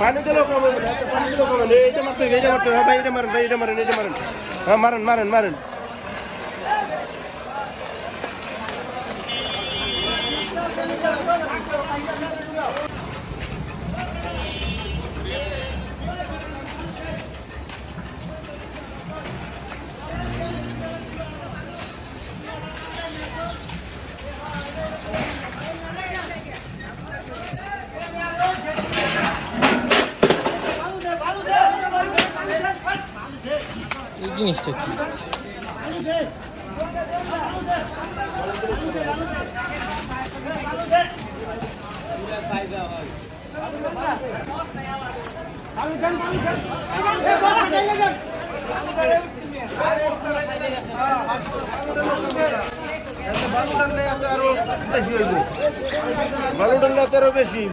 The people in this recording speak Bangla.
পানি দিলেও কম হবে না, পানি দিলেও কম হবে না। এইটা মারতে এইটা মারতে হ্যাঁ ভাই, মারেন, ভাই, মারেন, এইটা মারেন। হ্যাঁ, মারেন, মারেন, মারেন। এই জিনিসটা কি? বালু ডান্ডা তেরো বেশি।